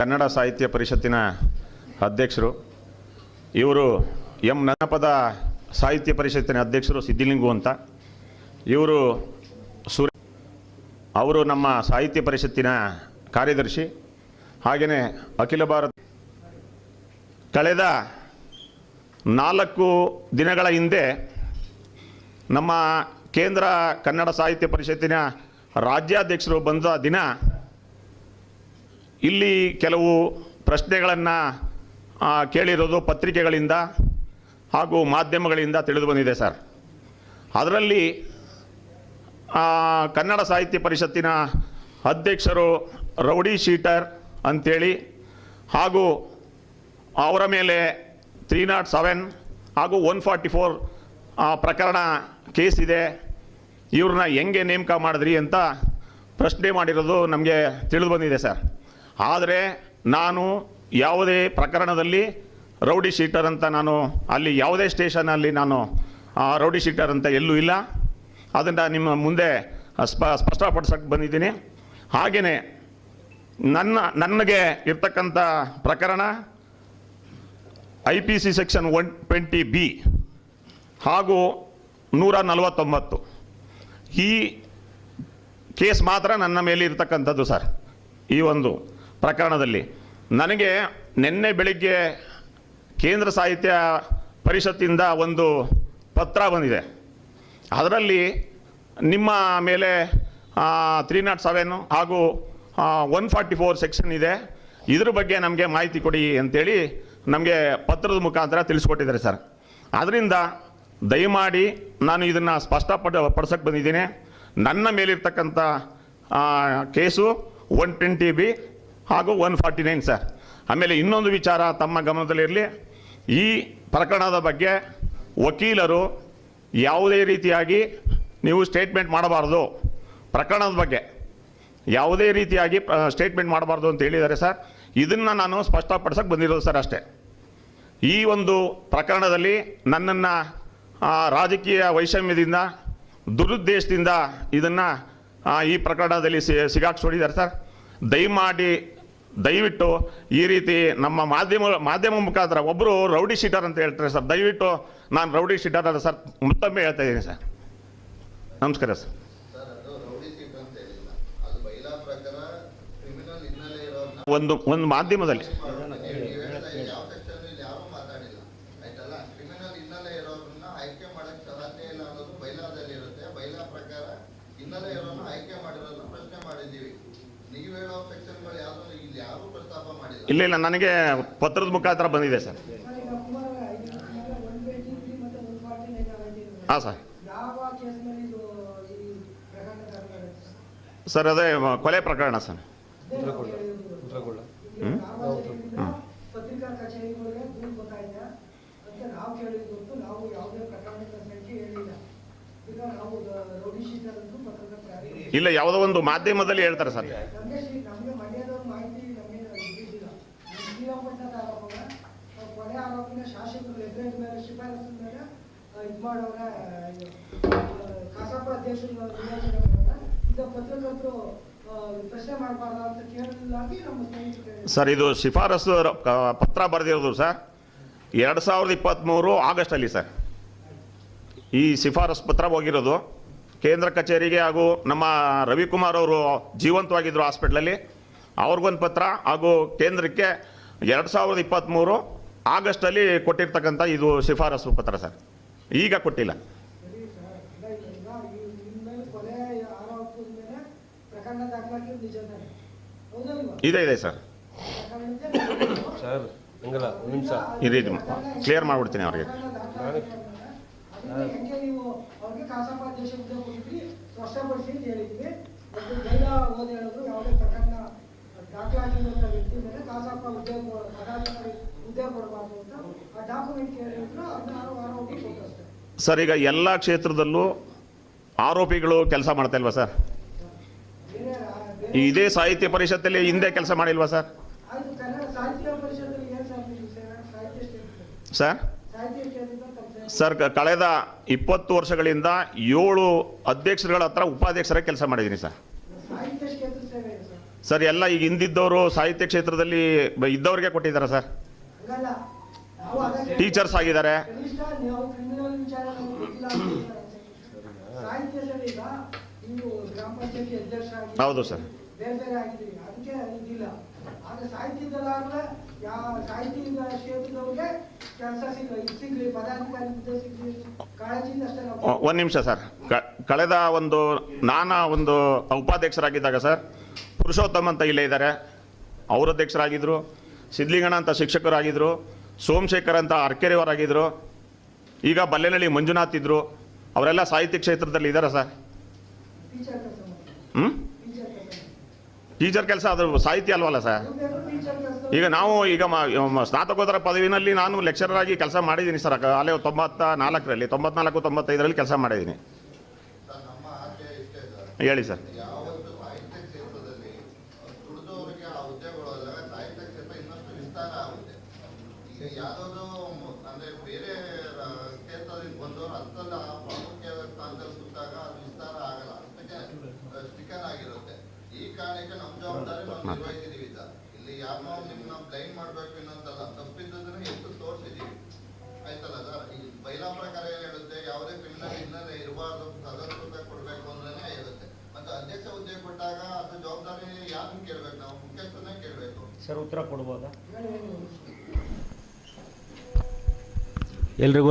ಕನ್ನಡ ಸಾಹಿತ್ಯ ಪರಿಷತ್ತಿನ ಅಧ್ಯಕ್ಷರು, ಇವರು ಎಂ ನನಪದ ಸಾಹಿತ್ಯ ಪರಿಷತ್ತಿನ ಅಧ್ಯಕ್ಷರು ಸಿದ್ದಿಲಿಂಗು ಅಂತ. ಇವರು ಸುರೇ ಅವರು ನಮ್ಮ ಸಾಹಿತ್ಯ ಪರಿಷತ್ತಿನ ಕಾರ್ಯದರ್ಶಿ ಹಾಗೆಯೇ ಅಖಿಲ ಭಾರತ ಕಳೆದ ನಾಲ್ಕು ದಿನಗಳ ಹಿಂದೆ ನಮ್ಮ ಕೇಂದ್ರ ಕನ್ನಡ ಸಾಹಿತ್ಯ ಪರಿಷತ್ತಿನ ರಾಜ್ಯಾಧ್ಯಕ್ಷರು ಬಂದ ದಿನ ಇಲ್ಲಿ ಕೆಲವು ಪ್ರಶ್ನೆಗಳನ್ನು ಕೇಳಿರೋದು ಪತ್ರಿಕೆಗಳಿಂದ ಹಾಗೂ ಮಾಧ್ಯಮಗಳಿಂದ ತಿಳಿದು ಬಂದಿದೆ ಸರ್. ಅದರಲ್ಲಿ ಕನ್ನಡ ಸಾಹಿತ್ಯ ಪರಿಷತ್ತಿನ ಅಧ್ಯಕ್ಷರು ರೌಡಿ ಶೀಟರ್ ಅಂಥೇಳಿ ಹಾಗೂ ಅವರ ಮೇಲೆ ತ್ರೀ ನಾಟ್ ಸೆವೆನ್ ಹಾಗೂ ಒನ್ ಫಾರ್ಟಿ ಫೋರ್ ಪ್ರಕರಣ ಕೇಸ್ ಇದೆ. ಇವ್ರನ್ನ ಹೆಂಗೆ ನೇಮಕ ಮಾಡಿದ್ರಿ ಅಂತ ಪ್ರಶ್ನೆ ಮಾಡಿರೋದು ನಮಗೆ ತಿಳಿದು ಬಂದಿದೆ ಸರ್. ಆದರೆ ನಾನು ಯಾವುದೇ ಪ್ರಕರಣದಲ್ಲಿ ರೌಡಿ ಶೀಟರ್ ಅಂತ ನಾನು ಅಲ್ಲಿ ಯಾವುದೇ ಸ್ಟೇಷನಲ್ಲಿ ನಾನು ರೌಡಿ ಶೀಟರ್ ಅಂತ ಎಲ್ಲೂ ಇಲ್ಲ. ಅದನ್ನು ನಿಮ್ಮ ಮುಂದೆ ಸ್ಪ ಸ್ಪಷ್ಟಪಡಿಸಕ್ಕೆ ಬಂದಿದ್ದೀನಿ. ಹಾಗೆಯೇ ನನ್ನ, ನನಗೆ ಇರ್ತಕ್ಕಂಥ ಪ್ರಕರಣ I P C section one twenty B ಹಾಗೂ ನೂರ ನಲವತ್ತೊಂಬತ್ತು. ಈ ಕೇಸ್ ಮಾತ್ರ ನನ್ನ ಮೇಲೆ ಇರ್ತಕ್ಕಂಥದ್ದು ಸರ್. ಈ ಒಂದು ಪ್ರಕರಣದಲ್ಲಿ. ನನಗೆ ನಿನ್ನೆ ಬೆಳಿಗ್ಗೆ ಕೇಂದ್ರ ಸಾಹಿತ್ಯ ಪರಿಷತ್ತಿಂದ ಒಂದು ಪತ್ರ ಬಂದಿದೆ. ಅದರಲ್ಲಿ ನಿಮ್ಮ ಮೇಲೆ ತ್ರೀ ನಾಟ್ ಸೆವೆನ್ ಹಾಗೂ ಒನ್ ಫಾರ್ಟಿ ಫೋರ್ ಸೆಕ್ಷನ್ ಇದೆ. ಇದ್ರ ಬಗ್ಗೆ ನಮಗೆ ಮಾಹಿತಿ ಕೊಡಿ ಅಂತೇಳಿ ನಮಗೆ ಪತ್ರದ ಮುಖಾಂತರ ತಿಳಿಸ್ಕೊಟ್ಟಿದ್ದಾರೆ ಸರ್. ಅದರಿಂದ ದಯಮಾಡಿ ನಾನು ಇದನ್ನು ಸ್ಪಷ್ಟಪಡ ಪಡಿಸೋಕ್ಕೆ ಬಂದಿದ್ದೀನಿ. ನನ್ನ ಮೇಲಿರ್ತಕ್ಕಂಥ ಕೇಸು ಒನ್ ಟ್ವೆಂಟಿ ಬಿ ಹಾಗೂ ಒನ್ ಫಾರ್ಟಿ ನೈನ್ ಸರ್ ಆಮೇಲೆ ಇನ್ನೊಂದು ವಿಚಾರ ತಮ್ಮ ಗಮನದಲ್ಲಿರಲಿ ಈ ಪ್ರಕರಣದ ಬಗ್ಗೆ ವಕೀಲರು ಯಾವುದೇ ರೀತಿಯಾಗಿ ನೀವು ಸ್ಟೇಟ್ಮೆಂಟ್ ಮಾಡಬಾರ್ದು. ಪ್ರಕರಣದ ಬಗ್ಗೆ ಯಾವುದೇ ರೀತಿಯಾಗಿ ಸ್ಟೇಟ್ಮೆಂಟ್ ಮಾಡಬಾರ್ದು ಅಂತ ಹೇಳಿದ್ದಾರೆ ಸರ್ ಇದನ್ನು ನಾನು ಸ್ಪಷ್ಟಪಡಿಸೋಕೆ ಬಂದಿರೋದು ಸರ್ ಅಷ್ಟೇ. ಈ ಒಂದು ಪ್ರಕರಣದಲ್ಲಿ ನನ್ನನ್ನು ರಾಜಕೀಯ ವೈಷಮ್ಯದಿಂದ, ದುರುದ್ದೇಶದಿಂದ ಇದನ್ನು ಈ ಪ್ರಕರಣದಲ್ಲಿ ಸಿ ಸಿಗಾಕ್ಸ್ಕೊಂಡಿದ್ದಾರೆ ಸರ್ ದಯಮಾಡಿ ದಯವಿಟ್ಟು ಈ ರೀತಿ ನಮ್ಮ ಮಾಧ್ಯಮ ಮಾಧ್ಯಮ ಮುಖಾಂತರ ಒಬ್ಬರು ರೌಡಿ ಶೀಟರ್ ಅಂತ ಹೇಳ್ತಾರೆ ಸರ್. ದಯವಿಟ್ಟು ನಾನು ರೌಡಿ ಶೀಟರ್ ಅಂತ ಸರ್. ಮತ್ತೊಮ್ಮೆ ಹೇಳ್ತಾ ಇದ್ದೀನಿ ಸರ್. ನಮಸ್ಕಾರ ಸರ್. ಒಂದು ಒಂದು ಮಾಧ್ಯಮದಲ್ಲಿ. ಇಲ್ಲಿ ಇಲ್ಲ ಇಲ್ಲ ನನಗೆ ಪತ್ರದ ಮುಖಾಂತರ ಬಂದಿದೆ ಸರ್. ಹಾಂ ಸರ್. ಯಾವ ಕೇಸ್ನಲ್ಲಿ ಇದು ಪ್ರಕರಣ ದಾಖಲಾಗಿದೆ? ಸರ್ ಅದೇ ಕೊಲೆ ಪ್ರಕರಣ ಸರ್ ಅದೇ ಇಲ್ಲ ಯಾವುದೋ ಒಂದು ಮಾಧ್ಯಮದಲ್ಲಿ ಹೇಳ್ತಾರೆ ಸರ್. ಸರ್ ಇದು ಶಿಫಾರಸು ಪತ್ರ ಬರೆದಿರೋದು ಸರ್. ಎರಡು ಸಾವಿರದ ಇಪ್ಪತ್ತ್ಮೂರು ಆಗಸ್ಟಲ್ಲಿ ಸರ್. ಈ ಶಿಫಾರಸು ಪತ್ರ ಹೋಗಿರೋದು ಕೇಂದ್ರ ಕಚೇರಿಗೆ ಹಾಗೂ ನಮ್ಮ ರವಿಕುಮಾರ್ ಅವರು ಜೀವಂತವಾಗಿದ್ದರು ಹಾಸ್ಪಿಟ್ಲಲ್ಲಿ. ಅವ್ರಿಗೊಂದು ಪತ್ರ ಹಾಗೂ ಕೇಂದ್ರಕ್ಕೆ ಎರಡು ಸಾವಿರದ ಇಪ್ಪತ್ತ್ಮೂರು ಆಗಸ್ಟಲ್ಲಿ ಕೊಟ್ಟಿರ್ತಕ್ಕಂಥ ಇದು ಶಿಫಾರಸು ಪತ್ರ ಸರ್. ಈಗ ಕೊಟ್ಟಿಲ್ಲ. ಇದೆ ಇದೆ ಸರ್. ಸರ್ ಹಂಗಲ್ಲ ಒಂದು ನಿಮಿಷ. ಇದೆ ಕ್ಲಿಯರ್ ಮಾಡಿಬಿಡ್ತೀನಿ ಅವ್ರಿಗೆ. ಹೆಂಗೆ ನೀವು ಅವ್ರಿಗೆ ಕಸಾಪ ಅಧ್ಯಕ್ಷ ಹುದ್ದೆ ಕೊಟ್ಟಿದ್ರಿ ಸ್ಪಷ್ಟಪಡಿಸಿ ಅಂತ ಹೇಳಿದ್ವಿ. ಮತ್ತು ಜೈಲ ಓದಿ ಹೇಳಿದ್ರು ಯಾವುದೇ ಪ್ರಕರಣ ದಾಖಲಾಗಿರುವಂಥ ವ್ಯಕ್ತಿ ಮೇಲೆ ಕಸಾಪ ಹುದ್ದೆ ಕೊ- ಪದಾಧಿಕಾರಿ ಹುದ್ದೆ ಕೊಡಬಾರ್ದು ಅಂತ ಆ ಡಾಕ್ಯುಮೆಂಟ್ ಕೇಳಿದ್ರು ಅದನ್ನ ನಾವು ಆರೋಪಿ ಕೊಟ್ಟಷ್ಟೇ. ಸರ್ ಈಗ ಎಲ್ಲ ಕ್ಷೇತ್ರದಲ್ಲೂ ಆರೋಪಿಗಳು ಕೆಲಸ ಮಾಡ್ತಾ ಇಲ್ವಾ ಸರ್? ಇದೇ ಸಾಹಿತ್ಯ ಪರಿಷತ್ತಲ್ಲಿ ಹಿಂದೆ ಕೆಲಸ ಮಾಡಿಲ್ವಾ ಸರ್? ಸರ್? ಸರ್ ಕಳೆದ ಇಪ್ಪತ್ತು ವರ್ಷಗಳಿಂದ ಏಳು ಅಧ್ಯಕ್ಷರುಗಳ ಹತ್ರ ಉಪಾಧ್ಯಕ್ಷರ ಕೆಲಸ ಮಾಡಿದ್ದೀನಿ, ಸರ್. ಸರ್, ಎಲ್ಲ ಈಗ ಹಿಂದಿದ್ದವರು ಸಾಹಿತ್ಯ ಕ್ಷೇತ್ರದಲ್ಲಿ ಇದ್ದವ್ರಿಗೆ ಕೊಟ್ಟಿದ್ದಾರೆ, ಸರ್. ಟೀಚರ್ಸ್ ಆಗಿದ್ದಾರೆ. ಹೌದು, ಸರ್. ಯಾವ ಸಾಹಿತ್ಯದಿಂದ ಕ್ಷೇತ್ರದವ್ರಿಗೆ ಕೆಲಸ ಸಿಗ್ಲಿ ಪದಾಧಿಕಾರಿ ಸಿಗ್ಲಿ ಕಾಳಜಿಯಿಂದ ಅಷ್ಟೇ ಒಂದು ನಿಮಿಷ ಸರ್. ಕಳೆದ ಒಂದು ನಾನಾ ಒಂದು ಉಪಾಧ್ಯಕ್ಷರಾಗಿದ್ದಾಗ ಸರ್ ಪುರುಷೋತ್ತಮ್ ಅಂತ ಇಲ್ಲೇ ಇದ್ದಾರೆ. ಅವ್ರ ಅಧ್ಯಕ್ಷರಾಗಿದ್ದರು ಸಿದ್ಲಿಂಗಣ್ಣ ಅಂತ ಶಿಕ್ಷಕರಾಗಿದ್ದರು ಸೋಮಶೇಖರ್ ಅಂತ ಅರ್ಕೆರೆಯವರಾಗಿದ್ದರು ಈಗ ಬಲ್ಲೆನಳ್ಳಿ ಮಂಜುನಾಥ್ ಇದ್ದರು ಅವರೆಲ್ಲ ಸಾಹಿತ್ಯ ಕ್ಷೇತ್ರದಲ್ಲಿ ಇದ್ದಾರೆ ಸರ್. ಹ್ಞೂ ಟೀಚರ್ ಕೆಲಸ ಅದು ಸಾಹಿತ್ಯ ಅಲ್ವಲ್ಲ ಸರ್? ಈಗ ನಾವು ಈಗ ಸ್ನಾತಕೋತ್ತರ ಪದವಿನಲ್ಲಿ ನಾನು ಲೆಕ್ಚರರ್ ಆಗಿ ಕೆಲಸ ಮಾಡಿದ್ದೀನಿ ಸರ್. ಅಲ್ಲೇ ತೊಂಬತ್ತ ನಾಲ್ಕರಲ್ಲಿ, ತೊಂಬತ್ನಾಲ್ಕು, ತೊಂಬತ್ತೈದರಲ್ಲಿ ಕೆಲಸ ಮಾಡಿದ್ದೀನಿ. ಹೇಳಿ ಸರ್. ಆಗಲ್ಲ. ಸ್ಟಿಕನ್ ಆಗಿರುತ್ತೆ. ಈ ಕಾರಣಕ್ಕೆ ನಮ್ಮ ಜವಾಬ್ದಾರಿ ನಾವು ನಿರ್ವಹಿಸಿದೀವಿ ಇಲ್ಲಿ ಯಾರನ್ನೋ ನಿಮ್ಮನ್ನ ಬ್ಲೈಂಡ್ ಮಾಡ್ಬೇಕು ಇನ್ನೊಂದಲ್ಲ ತಪ್ಪಿದ್ದದನ್ನ ಎಷ್ಟು ತೋರಿಸಿದೀವಿ. ಆಯ್ತಲ್ಲ ಸರ್? ಈ ಬೈಲಾ ಪ್ರಕಾರ ಏನ್ ಹೇಳುತ್ತೆ ಯಾವುದೇ ಕ್ರಿಮಿನಲ್ ಹಿನ್ನೆಲೆ ಇರಬಾರ್ದು ಸದಸ್ಯತೆ ಕೊಡ್ಬೇಕು ಅಂತಾನೆ ಹೇಳುತ್ತೆ. ಮತ್ತೆ ಅಧ್ಯಕ್ಷ ಹುದ್ದೆ ಕೊಟ್ಟಾಗ ಅದು ಜವಾಬ್ದಾರಿ ಯಾರನ್ನ ಕೇಳ್ಬೇಕು ನಾವು? ಮುಖ್ಯಸ್ಥನೇ ಕೇಳ್ಬೇಕು. ಸರ್ ಉತ್ತರ ಕೊಡ್ಬೋದಾ? ಎಲ್ರಿಗೂ